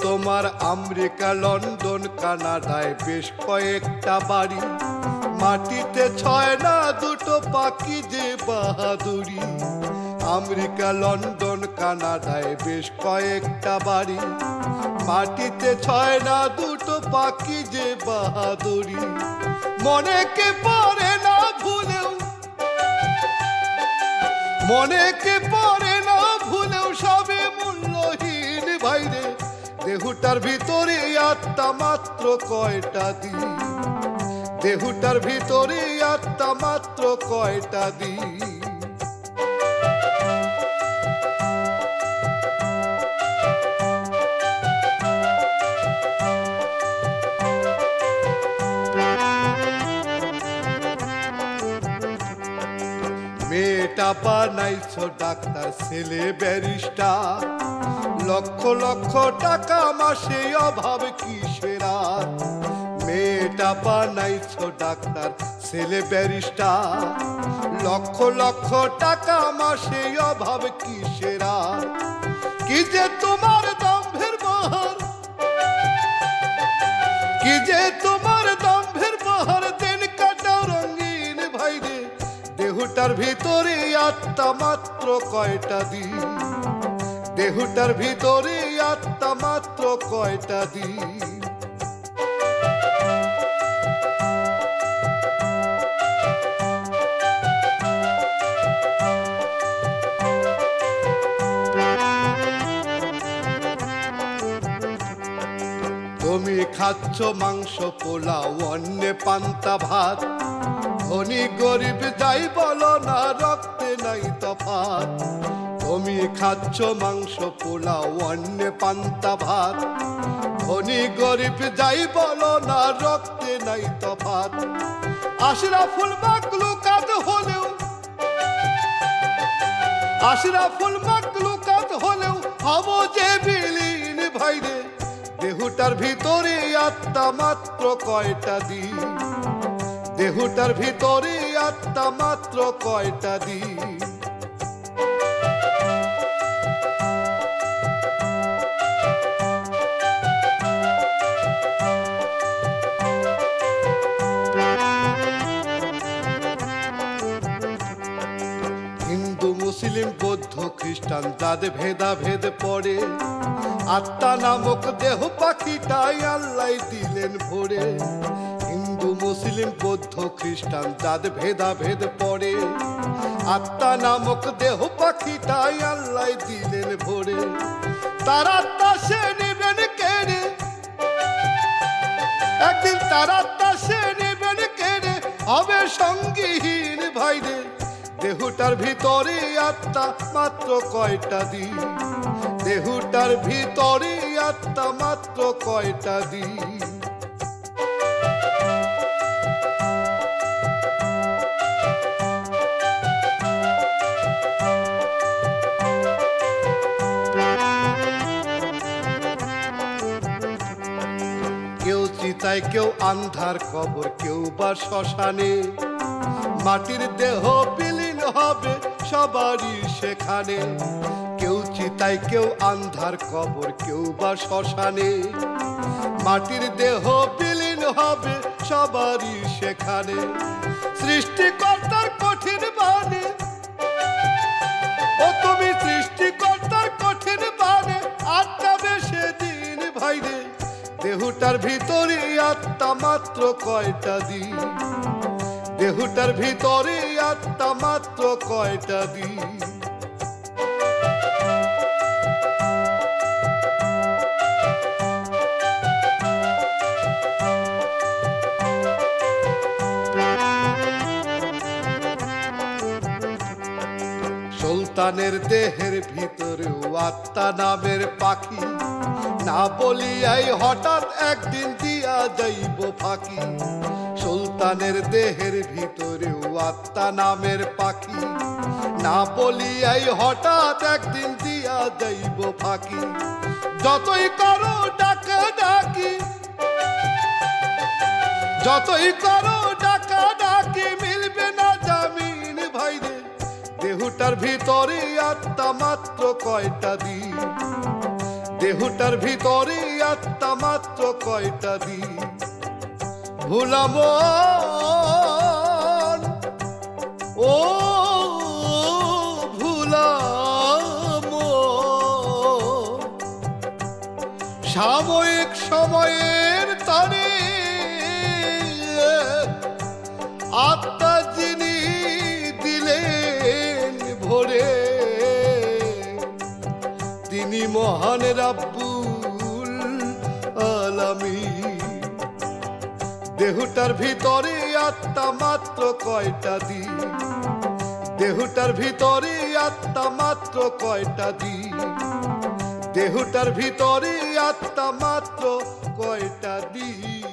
তোমার America, London, কানাডায় বেশ কয়েকটা বাড়ি। মাটিতে ছয় না, দুটো পাখি যে বাহাদুরি। আমেরিকা, লন্ডন, কানাডায় বেশ কয়েকটা বাড়ি। মাটিতে ছয় না, দুটো পাখি যে বাহাদুরি। মনে কে পড়ে না ভুলেও, মনে কে পড়ে দেহুটার ভিতরে আত্মা মাত্র কয়টা দিন? দেহুটার ভিতরে আত্মা মাত্র কয়টা দিন? মেয়েটা বানাইছো ডাক্তার, ছেলে ব্যারিস্টার। লক্ষ লক্ষ টাকা মাসে অভাব কিসের আর? মেয়েটা বানাইছো ডাক্তার, ছেলে ব্যারিস্টার লক্ষ লক্ষ টাকা মাসে অভাব কিসের আর? কি যে তোমার দম্ভের বহর কি যে তোমার দম্ভের বহর দিন কাটাও রঙিন ভাইরে, দেহুটার ভিতরে আত্মা মাত্র কয়টা দিন দেহুটার ভিতরে আত্মা মাত্র কয়টা দিন? তুমি খাচ্ছ মাংস, পোলাও অন্য পান্তা ভাত। ধনী গরিব যাই বলো না, রক্তে নাই তফাত। তুমি খাচ্ছ মাংস, পোলাও অন্যে পান্তা ভাত। ধনী গরিব যাই বলো না, রক্তে নাই তফাত আশরাফুল মাকলুকাত হলেও আশরাফুল মাকলুকাত হলেও, হব যে বিলীন ভাইরে। দেহুটার ভিতরে আত্মা মাত্র কয়টা দিন? দেহুটার ভিতরে আত্মা মাত্র কয়টা দিন? খ্রিস্টান যাদের ভেদা ভেদ পড়ে, আত্মা নামক দেহ পাখিটাই আল্লাহ দিলেন ভরে। হিন্দু, মুসলিম, বৌদ্ধ, খ্রিস্টান যাদের ভেদা ভেদ পড়ে, আত্মা নামক দেহ পাখিটাই আল্লাহ দিলেন ভরে। তার আত্মা সে নেবেন কেড়ে, একদিন তারা সে দেহুটার ভিতরে আত্মা মাত্র কয়টা দিন? দেহুটার ভিতরে আত্মা মাত্র কয়টা দিন? কেউ চিতায়, কেউ আন্ধার কবর, কেউ বা শ্মশানে। মাটির দেহ বিলীন হবে সবারই সেখানে। কেউ চিতায়, কেউ আন্ধার কবর, কেউ বা শ্মশানে। মাটির দেহ বিলীন হবে সবারই সেখানে। সৃষ্টিকর্তার কঠিন বাণী। ও তুমি সৃষ্টিকর্তার কঠিন বাণী। আটকাবে সেদিন ভাইরে। দেহটার ভিতরে আত্মা মাত্র কয়টা দিন? দেহুটার ভিতরে আত্মা মাত্র কয়টা দিন? সুলতানের দেহের ভিতরেও আত্মা নামের পাখি। না বলিয়াই হঠাৎ একদিন দিয়া যাইব ফাঁকি। সুলতানের দেহের ভিতরেও আত্মা নামের পাখি। না বলিয়াই হঠাৎ একদিন দিয়া যাইব ফাঁকি। যতই করো ডাকা ডাকি, যতই করো ডাকা ডাকি, মিলবে না জামিন ভাইরে। দেহুটার ভিতরে আত্মা মাত্র কয়টা দিন? দেহটার ভিতরে আত্মা মাত্র কয়টা দিন? ভুলাম মহান রাব্বুল আলামী দেহটার ভিতরে আত্মা মাত্র কয়টা দি দেহটার ভিতরে আত্মা মাত্র কয়টা দি দেহটার ভিতরে আত্মা মাত্র কয়টা দিন?